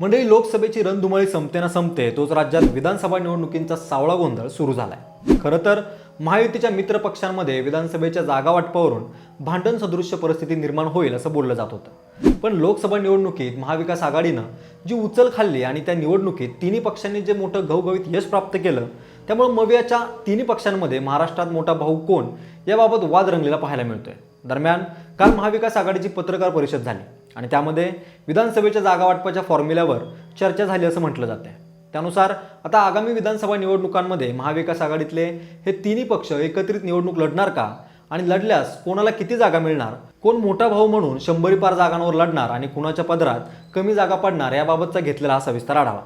मंडळी लोकसभेची रणधुमाळी संपते ना संपते तोच राज्यात विधानसभा निवडणुकींचा सावळा गोंधळ सुरू झालाय. खरं तर महायुतीच्या मित्र पक्षांमध्ये विधानसभेच्या जागा वाटपावरून भांडण सदृश्य परिस्थिती निर्माण होईल असं बोललं जात होतं. पण लोकसभा निवडणुकीत महाविकास आघाडीनं जी उचल खाल्ली आणि त्या निवडणुकीत तिन्ही पक्षांनी जे मोठं घवघवीत यश प्राप्त केलं त्यामुळे मवियाच्या तिन्ही पक्षांमध्ये महाराष्ट्रात मोठा भाऊ कोण याबाबत वाद रंगलेला पाहायला मिळतोय. दरम्यान काल महाविकास आघाडीची पत्रकार परिषद झाली. आणि त्यामध्ये विधानसभेच्या जागा वाटपाच्या फॉर्म्युल्यावर चर्चा झाली असं म्हटलं जाते त्यानुसार आता आगामी विधानसभा निवडणुकांमध्ये महाविकास आघाडीतले हे तिन्ही पक्ष एकत्रित निवडणूक लढणार का? आणि लढल्यास कोणाला किती जागा मिळणार? कोण मोठा भाऊ म्हणून शंभरी पार जागांवर लढणार आणि कुणाच्या पदरात कमी जागा पडणार याबाबतचा घेतलेला हा सविस्तर आढावा.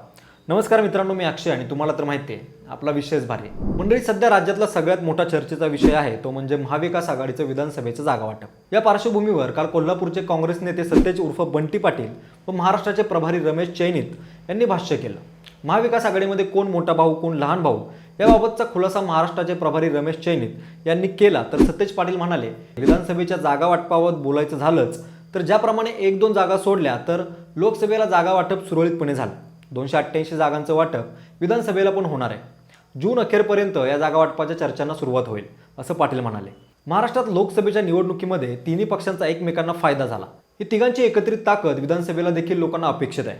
नमस्कार मित्रांनो मी अक्षय आणि तुम्हाला तर माहिती आहे आपला विषयच भारी. मंडळी सध्या राज्यातला सगळ्यात मोठा चर्चेचा विषय आहे तो म्हणजे महाविकास आघाडीचं विधानसभेचं जागा वाटप. या पार्श्वभूमीवर काल कोल्हापूरचे काँग्रेस नेते सतेज उर्फ बंटी पाटील व महाराष्ट्राचे प्रभारी रमेश चैनीत यांनी भाष्य केलं. महाविकास आघाडीमध्ये कोण मोठा भाऊ कोण लहान भाऊ याबाबतचा खुलासा महाराष्ट्राचे प्रभारी रमेश चैनीत यांनी केला. तर सतेज पाटील म्हणाले विधानसभेच्या जागा वाटपाबाबत बोलायचं झालंच तर ज्याप्रमाणे एक दोन जागा सोडल्या तर लोकसभेला जागा वाटप सुरळीतपणे झालं. दोनशे अठ्ठ्याऐंशी जागांचं वाटप विधानसभेला पण होणार आहे. जून अखेरपर्यंत या जागा वाटपाच्या चर्चांना सुरुवात होईल असं पाटील म्हणाले. महाराष्ट्रात लोकसभेच्या निवडणुकीमध्ये तिन्ही पक्षांचा एकमेकांना फायदा झाला. ही तिघांची एकत्रित ताकद विधानसभेला देखील लोकांना अपेक्षित आहे.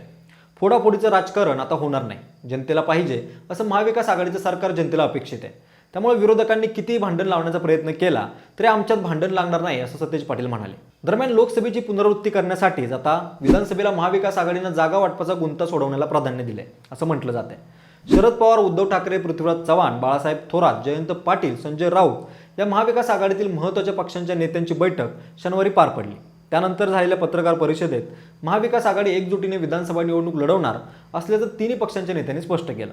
फोडाफोडीचं राजकारण आता होणार नाही. जनतेला पाहिजे असं महाविकास आघाडीचं सरकार जनतेला अपेक्षित आहे. त्यामुळे विरोधकांनी कितीही भांडण लावण्याचा प्रयत्न केला तरी आमच्यात भांडण लागणार नाही असं सतेज पाटील म्हणाले. दरम्यान लोकसभेची पुनरावृत्ती करण्यासाठीच आता विधानसभेला महाविकास आघाडीनं जागा वाटपाचा गुंता सोडवण्याला प्राधान्य दिले असं म्हटलं जात आहे शरद पवार उद्धव ठाकरे पृथ्वीराज चव्हाण बाळासाहेब थोरात जयंत पाटील संजय राऊत या महाविकास आघाडीतील महत्त्वाच्या पक्षांच्या नेत्यांची बैठक शनिवारी पार पडली. त्यानंतर झालेल्या पत्रकार परिषदेत महाविकास आघाडी एकजुटीने विधानसभा निवडणूक लढवणार असल्याचं तिन्ही पक्षांच्या नेत्यांनी स्पष्ट केलं.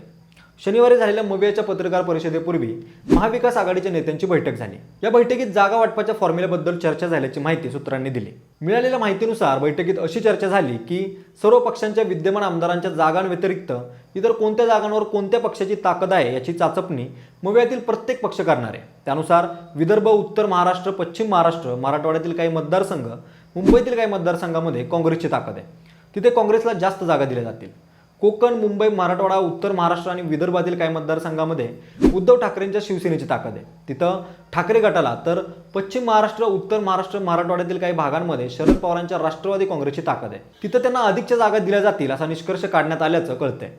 शनिवारी झालेल्या मुंबईच्या पत्रकार परिषदेपूर्वी महाविकास आघाडीच्या नेत्यांची बैठक झाली. या बैठकीत जागा वाटपाच्या फॉर्म्युल्याबद्दल चर्चा झाल्याची माहिती सूत्रांनी दिली. मिळालेल्या माहितीनुसार बैठकीत अशी चर्चा झाली की सर्व पक्षांच्या विद्यमान आमदारांच्या जागांव्यतिरिक्त इतर कोणत्या जागांवर कोणत्या पक्षाची ताकद आहे याची चाचपणी मुंबईतील प्रत्येक पक्ष करणार आहे. त्यानुसार विदर्भ उत्तर महाराष्ट्र पश्चिम महाराष्ट्र मराठवाड्यातील काही मतदारसंघ मुंबईतील काही मतदारसंघामध्ये काँग्रेसची ताकद आहे. तिथे काँग्रेसला जास्त जागा दिल्या जातील. कोकण मुंबई मराठवाडा उत्तर महाराष्ट्र आणि विदर्भातील काही मतदारसंघामध्ये उद्धव ठाकरेंच्या शिवसेनेची ताकद आहे. तिथं ठाकरे गटाला तर पश्चिम महाराष्ट्र उत्तर महाराष्ट्र मराठवाड्यातील काही भागांमध्ये शरद पवारांच्या राष्ट्रवादी काँग्रेसची ताकद आहे. तिथं त्यांना अधिकच्या जागा दिल्या जातील असा निष्कर्ष काढण्यात आल्याचं कळतंय.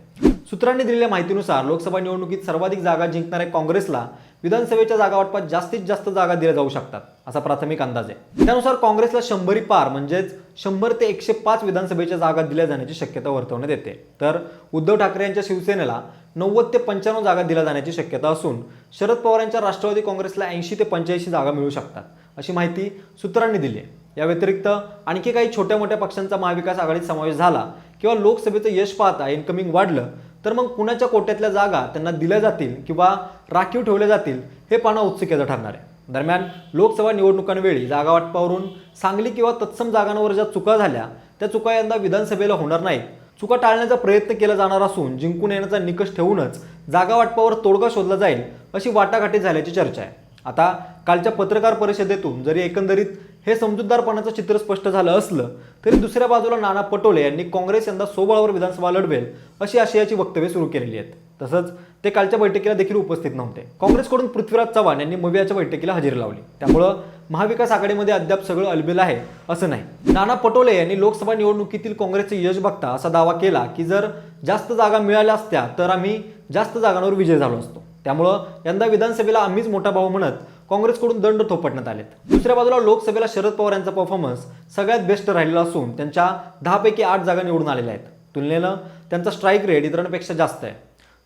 सूत्रांनी दिलेल्या माहितीनुसार लोकसभा निवडणुकीत सर्वाधिक जागा जिंकणाऱ्या काँग्रेसला विधानसभेच्या जागावाटपात जास्तीत जास्त जागा दिल्या जाऊ शकतात असा प्राथमिक अंदाज आहे. त्यानुसार काँग्रेसला शंभरी पार म्हणजेच शंभर ते एकशे पाच विधानसभेच्या जागा दिल्या जाण्याची शक्यता वर्तवण्यात येते. तर उद्धव ठाकरे यांच्या शिवसेनेला नव्वद ते पंच्याण्णव जागा दिल्या जाण्याची शक्यता असून शरद पवार यांच्या राष्ट्रवादी काँग्रेसला ऐंशी ते पंच्याऐंशी जागा मिळू शकतात अशी माहिती सूत्रांनी दिली आहे. या व्यतिरिक्त आणखी काही छोट्या मोठ्या पक्षांचा महाविकास आघाडीत समावेश झाला किंवा लोकसभेचं यश पाहता इन्कमिंग वाढलं तर मग कुणाच्या कोट्यातल्या जागा त्यांना दिल्या जातील किंवा राखीव ठेवल्या जातील हे पाहणं उत्सुकेचं ठरणार आहे. दरम्यान लोकसभा निवडणुकांवेळी जागा वाटपावरून सांगली किंवा तत्सम जागांवर ज्या चुका झाल्या त्या चुका यंदा विधानसभेला होणार नाहीत. चुका टाळण्याचा प्रयत्न केला जाणार असून जिंकून येण्याचा निकष ठेवूनच जागा वाटपावर तोडगा शोधला जाईल अशी वाटाघाटी झाल्याची चर्चा आहे. आता कालच्या पत्रकार परिषदेतून जरी एकंदरीत हे समजूतदारपणाचं चित्र स्पष्ट झालं असलं तरी दुसऱ्या बाजूला नाना पटोले यांनी काँग्रेस यंदा सोबळावर विधानसभा लढवेल अशी आशयाची वक्तव्य सुरू केलेली आहेत. तसंच ते कालच्या बैठकीला देखील उपस्थित नव्हते. काँग्रेसकडून पृथ्वीराज चव्हाण यांनी मवियाच्या बैठकीला हजेरी लावली. त्यामुळं महाविकास आघाडीमध्ये अद्याप सगळं अलबेल आहे असं नाही. नाना पटोले यांनी लोकसभा निवडणुकीतील काँग्रेसचे यश बघता असा दावा केला की जर जास्त जागा मिळाल्या असत्या तर आम्ही जास्त जागांवर विजय झालो असतो. त्यामुळं यंदा विधानसभेला आम्हीच मोठा भाऊ म्हणत काँग्रेसकडून दंड थोपटण्यात आलेत. दुसऱ्या बाजूला लोकसभेला शरद पवार यांचा परफॉर्मन्स सगळ्यात बेस्ट राहिलेला असून त्यांच्या दहापैकी आठ जागा निवडून आलेल्या आहेत. तुलनेनं त्यांचा स्ट्राईक रेट इतरांपेक्षा जास्त आहे.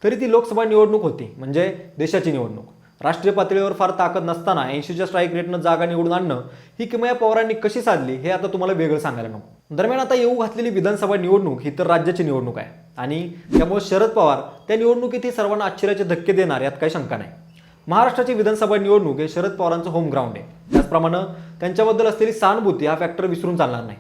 तरी ती लोकसभा निवडणूक होती म्हणजे देशाची निवडणूक. राष्ट्रीय पातळीवर फार ताकद नसताना ऐंशीच्या स्ट्राईक रेटनं जागा निवडून आणणं ही किमया पवारांनी कशी साधली हे आता तुम्हाला वेगळं सांगायला नको. दरम्यान आता येऊ घातलेली विधानसभा निवडणूक ही तर राज्याची निवडणूक आहे. आणि त्यामुळे शरद पवार त्या निवडणुकीत ही सर्वांना आश्चर्याचे धक्के देणार यात काही शंका नाही. महाराष्ट्राची विधानसभा निवडणूक हे शरद पवारांचं होम ग्राउंड आहे. त्याचप्रमाणे त्यांच्याबद्दल असलेली सहानुभूती हा फॅक्टर विसरून चालणार नाही.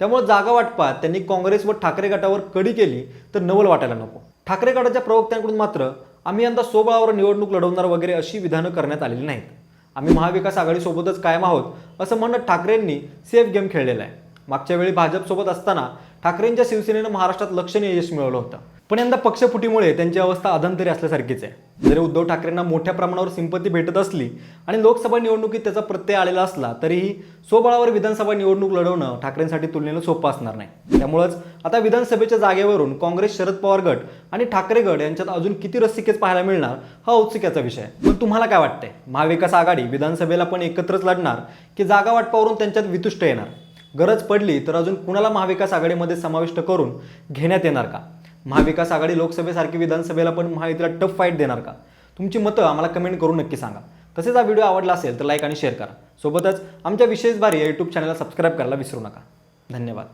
त्यामुळे जागा वाटपात त्यांनी काँग्रेस व ठाकरे गटावर कडी केली तर नवल वाटायला नको. ठाकरे गटाच्या प्रवक्त्यांकडून मात्र आम्ही यंदा सोबळावर निवडणूक लढवणार वगैरे अशी विधानं करण्यात आलेली नाहीत. आम्ही महाविकास आघाडीसोबतच कायम आहोत असं म्हणत ठाकरेंनी सेफ गेम खेळलेला आहे. मागच्या वेळी भाजपसोबत असताना ठाकरेंच्या शिवसेनेनं महाराष्ट्रात लक्षणीय यश मिळवलं होतं. पण यंदा पक्षफुटीमुळे त्यांची अवस्था अधंतरी असल्यासारखीच आहे. जरी उद्धव ठाकरेंना मोठ्या प्रमाणावर सिंपती भेटत असली आणि लोकसभा निवडणुकीत त्याचा प्रत्यय आलेला असला तरीही स्वबळावर विधानसभा निवडणूक लढवणं ठाकरेंसाठी तुलनेनं सोपं असणार नाही. त्यामुळंच आता विधानसभेच्या जागेवरून काँग्रेस शरद पवार गट आणि ठाकरे गट यांच्यात अजून किती रस्सिकेच पाहायला मिळणार हा औत्सुक्याचा विषय पण तुम्हाला काय वाटतंय? महाविकास आघाडी विधानसभेला पण एकत्रच लढणार की जागा वाटपावरून त्यांच्यात वितुष्ट येणार? गरज पडली तर अजून कुणाला महाविकास आघाडीमध्ये समाविष्ट करून घेण्यात येणार का? महाविकास आघाडी लोकसभेसारखी विधानसभेला पण महायुतीला टफ फाईट देणार का? तुमची मतं आम्हाला कमेंट करून नक्की सांगा. तसेच हा व्हिडिओ आवडला असेल तर लाईक आणि शेअर करा. सोबतच आमच्या विशेष बारी या यूट्यूब चॅनलला सबस्क्राईब करायला विसरू नका. धन्यवाद.